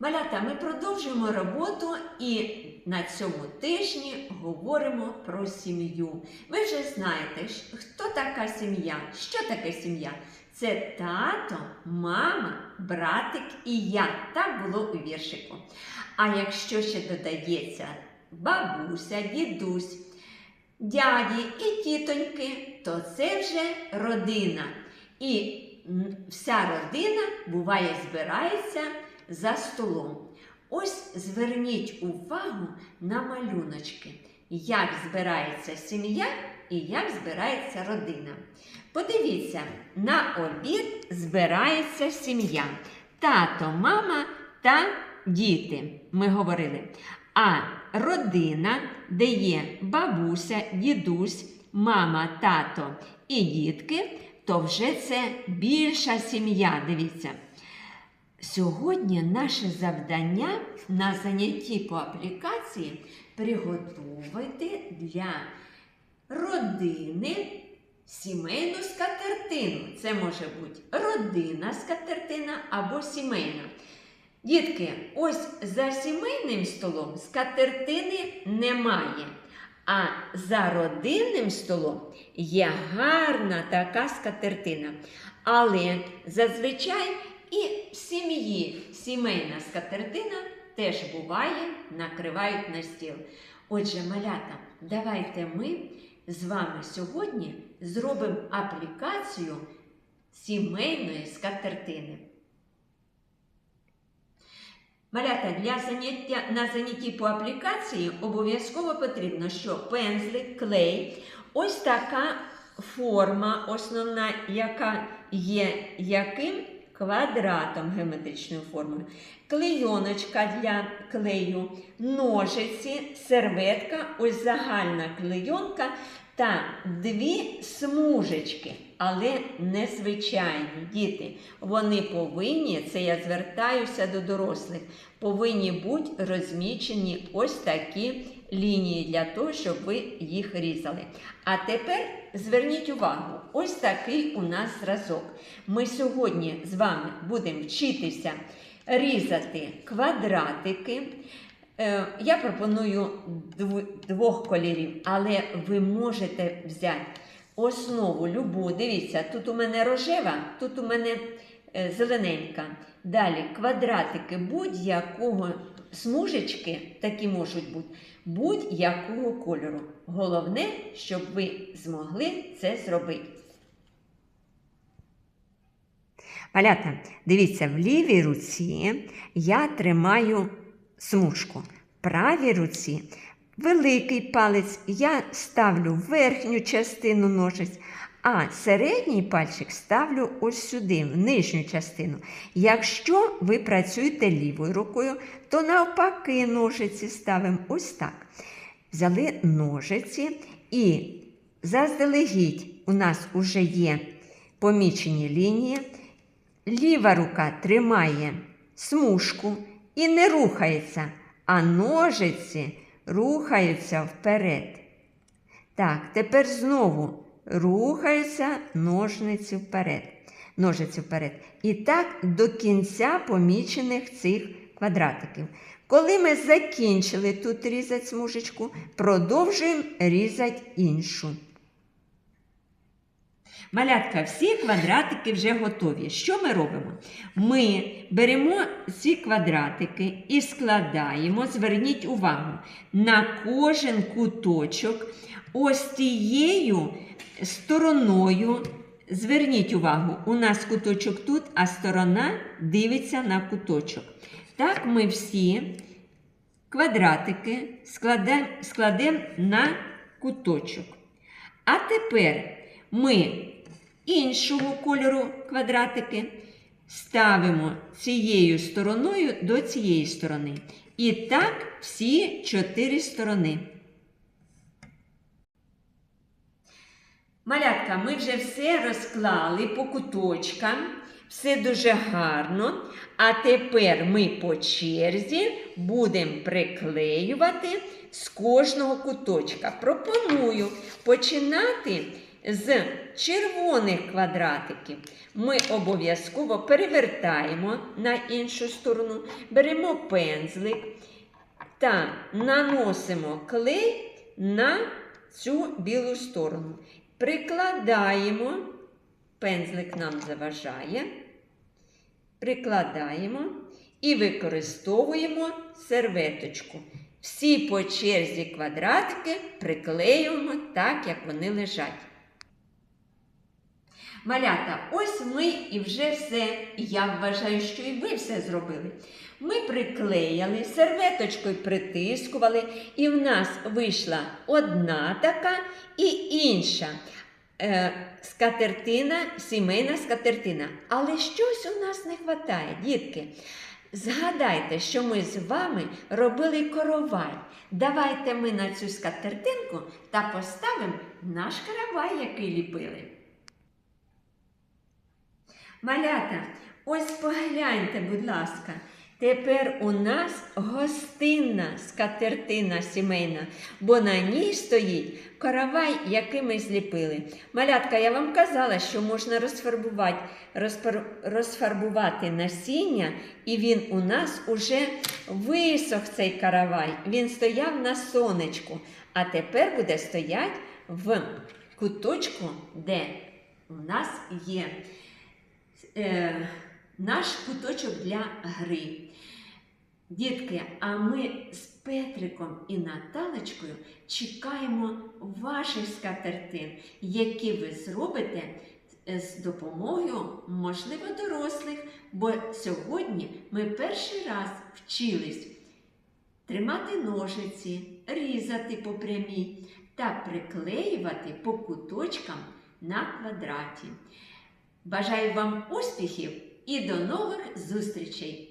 Малята, ми продовжуємо роботу і на цьому тижні говоримо про сім'ю. Ви вже знаєте, хто така сім'я? Що таке сім'я? Це тато, мама, братик і я. Так було у віршику. А якщо ще додається бабуся, дідусь, дяді і тітоньки, то це вже родина. І вся родина буває збирається за столом. Ось зверніть увагу на малюночки, як збирається сім'я і як збирається родина. Подивіться, на обід збирається сім'я. Тато, мама та діти. Ми говорили. А родина, де є бабуся, дідусь, мама, тато і дітки, то вже це більша сім'я. Дивіться. Сьогодні наше завдання на занятті по аплікації приготувати для родини сімейну скатертину. Це може бути родинна скатертина або сімейна. Дітки, ось за сімейним столом скатертини немає. А за родинним столом є гарна така скатертина. Але зазвичай і сім'ї сімейна скатертина теж буває, накривають на стіл. Отже, малята, давайте ми з вами сьогодні зробимо аплікацію сімейної скатертини. Малята, для заняття на занятті по аплікації обов'язково потрібно, що пензлик, клей, ось така форма, основна, яка є яким квадратом геометричною формою, клейоночка для клею, ножиці, серветка, ось загальна клейонка та дві смужечки, але незвичайні діти. Вони повинні, це я звертаюся до дорослих, повинні бути розмічені ось такі лінії для того, щоб ви їх різали. А тепер зверніть увагу, ось такий у нас зразок. Ми сьогодні з вами будемо вчитися різати квадратики. Е, Я пропоную двох кольорів, але ви можете взяти основу любу. Дивіться, тут у мене рожева, тут у мене е, зелененька. Далі квадратики будь-якого смужечки, такі можуть бути, будь-якого кольору. Головне, щоб ви змогли це зробити. Малята, дивіться, в лівій руці я тримаю смужку. В правій руці великий палець я ставлю верхню частину ножиць, а середній пальчик ставлю ось сюди, в нижню частину. Якщо ви працюєте лівою рукою, то навпаки ножиці ставимо ось так. Взяли ножиці і заздалегідь у нас вже є помічені лінії. Ліва рука тримає смужку і не рухається, а ножиці рухаються вперед. Так, тепер знову рухаються ножниці вперед. Ножиці вперед. І так до кінця помічених цих квадратиків. Коли ми закінчили тут різати смужечку, продовжуємо різати іншу. Малятка, всі квадратики вже готові. Що ми робимо? Ми беремо ці квадратики і складаємо, зверніть увагу, на кожен куточок ось тією стороною. Зверніть увагу, у нас куточок тут, а сторона дивиться на куточок. Так ми всі квадратики складемо, на куточок. А тепер ми іншого кольору квадратики ставимо цією стороною до цієї сторони. І так всі чотири сторони. Малятка, ми вже все розклали по куточкам. Все дуже гарно. А тепер ми по черзі будемо приклеювати з кожного куточка. Пропоную починати з червоних квадратиків ми обов'язково перевертаємо на іншу сторону, беремо пензлик та наносимо клей на цю білу сторону. Прикладаємо, пензлик нам заважає, прикладаємо і використовуємо серветочку. Всі по черзі квадратики приклеюємо так, як вони лежать. Малята, ось ми і вже все. Я вважаю, що і ви все зробили. Ми приклеїли, серветочкою притискували, і в нас вийшла одна така і інша е, скатертина, сімейна скатертина. Але щось у нас не вистачає, дітки. Згадайте, що ми з вами робили коровай. Давайте ми на цю скатертинку та поставимо наш каравай, який ліпили. Малята, ось погляньте, будь ласка. Тепер у нас гостинна скатертина сімейна, бо на ній стоїть каравай, який ми зліпили. Малятка, я вам казала, що можна розфарбувати, розфарбувати насіння, і він у нас уже висох цей каравай. Він стояв на сонечку, а тепер буде стояти в куточку, де у нас є е, наш куточок для гри. Дітки, а ми з Петриком і Наталочкою чекаємо ваших скатертин, які ви зробите е, з допомогою, можливо, дорослих, бо сьогодні ми перший раз вчились тримати ножиці, різати по прямій та приклеювати по куточкам на квадраті. Бажаю вам успіхів і до нових зустрічей!